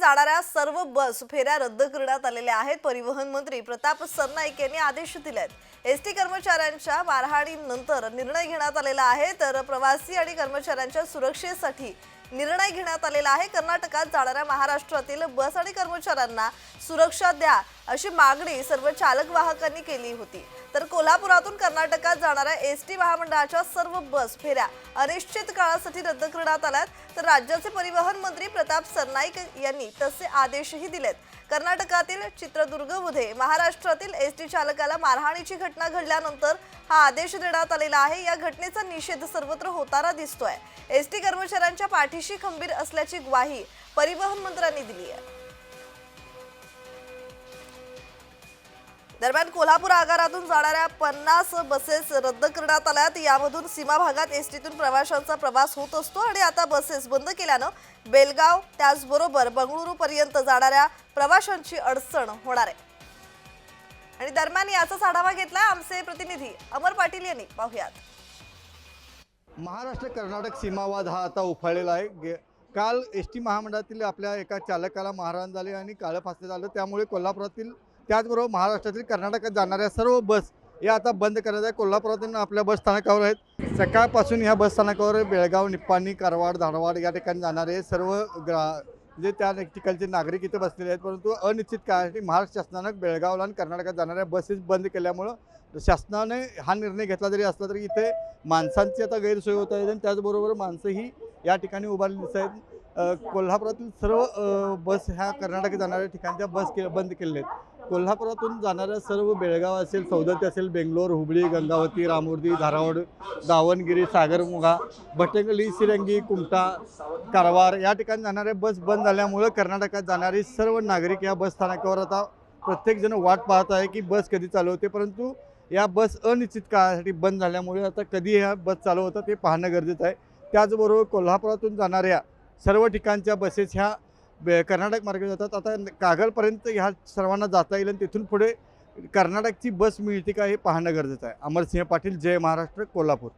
जाणाऱ्या सर्व बस फेऱ्या रद्द करण्यात आलेल्या आहेत. परिवहन मंत्री प्रताप सरनाईक यांनी आदेश दिले आहेत एस टी कर्मचाऱ्यांच्या मारहाणीनंतर निर्णय घेण्यात आलेला आहे. तर प्रवासी आणि कर्मचाऱ्यांच्या सुरक्षेसाठी निर्णय घेण्यात आलेला आहे. कर्नाटकात जाणाऱ्या महाराष्ट्रातील बस आणि कर्मचाऱ्यांना सुरक्षा द्या अशी मागणी सर्व चालक वाहकांनी केली होती. तर कोल्हापुरातून कर्नाटकात जाणाऱ्या एस टी महामंडळाच्या सर्व बस फेऱ्या अनिश्चित काळासाठी रद्द करण्यात आल्यात. तर राज्याचे परिवहन मंत्री प्रताप सरनाईक यांनी तसे आदेशही दिलेत. कर्नाटकातील चित्रदुर्गमध्ये महाराष्ट्रातील एस टी चालकाला मारहाणीची घटना घडल्यानंतर हा आदेश देण्यात आलेला आहे. या घटनेचा निषेध सर्वत्र होताना दिसतोय. एस टी कर्मचाऱ्यांच्या पाठीशी खंबीर असल्याची ग्वाही परिवहन मंत्र्यांनी दिली आहे. दरम्यान कोल्हापूर आगारातून जाणाऱ्या पन्नास बसेस रद्द करण्यात आल्यात. यामधून सीमा भागात एस टीतून प्रवाशांचा प्रवास होत असतो आणि आता बसेस बंद केल्यानं बेलगाव त्याचबरोबर बंगळुरू पर्यंत जाणाऱ्या प्रवाशांची अडचण होणार आहे. आणि दरम्यान याचाच आढावा घेतला आमचे प्रतिनिधी अमर पाटील यांनी. पाहुयात. महाराष्ट्र कर्नाटक सीमावाद हा आता उफाळलेला आहे. गे काल एस टी महामंडळातील आपल्या एका चालकाला मारहाण झाले आणि काळं फासण्यात आलं त्यामुळे कोल्हापुरातील त्याचबरोबर महाराष्ट्रातील कर्नाटकात जाणाऱ्या सर्व बस या आता बंद करण्यात आहे कोल्हापुरातून आपल्या बस स्थानकावर आहेत. सकाळपासून ह्या बस स्थानकावर बेळगाव निप्पाणी कारवाड धारवाड या ठिकाणी जाणारे सर्व ग्रा म्हणजे त्या ठिकाणचे नागरिक इथे बसलेले आहेत. परंतु अनिश्चित काळासाठी महाराष्ट्र शासनानं बेळगावला आणि कर्नाटकात जाणाऱ्या बसेस बंद केल्यामुळं शासनाने हा निर्णय घेतला जरी असला तरी इथे माणसांची आता गैरसोय होत आहे. आणि त्याचबरोबर माणसंही या ठिकाणी उभारली दिसत आहेत. कोल्हापुरातील सर्व बस ह्या कर्नाटक जाणाऱ्या ठिकाणच्या बस के बंद केलेल्या आहेत. कोल्हापुरातून जाणाऱ्या सर्व बेळगाव असेल सौदत्ती असेल बेंगलोर हुबळी गंगावती रामोर्दी धारावड दावणगिरी सागरमुगा भटंगली सिरंगी कुमटा कारवार या ठिकाणी जाणाऱ्या बस बंद झाल्यामुळं कर्नाटकात जाणारी सर्व नागरिक या बस स्थानकावर आता प्रत्येकजण वाट पाहत आहे की बस कधी चालू होते. परंतु या बस अनिश्चित काळासाठी बंद झाल्यामुळे आता कधी ह्या बस चालू होतात ते पाहणं गरजेचं आहे. त्याचबरोबर कोल्हापुरातून जाणाऱ्या सर्व ठिकाणच्या बसेस ह्या कर्नाटक मार्गे जातात. आता कागलपर्यंत ह्या सर्वांना जाता येईल आणि तिथून पुढे कर्नाटकची बस मिळते का हे पाहणं गरजेचं आहे. अमरसिंह पाटील जय महाराष्ट्र कोल्हापूर.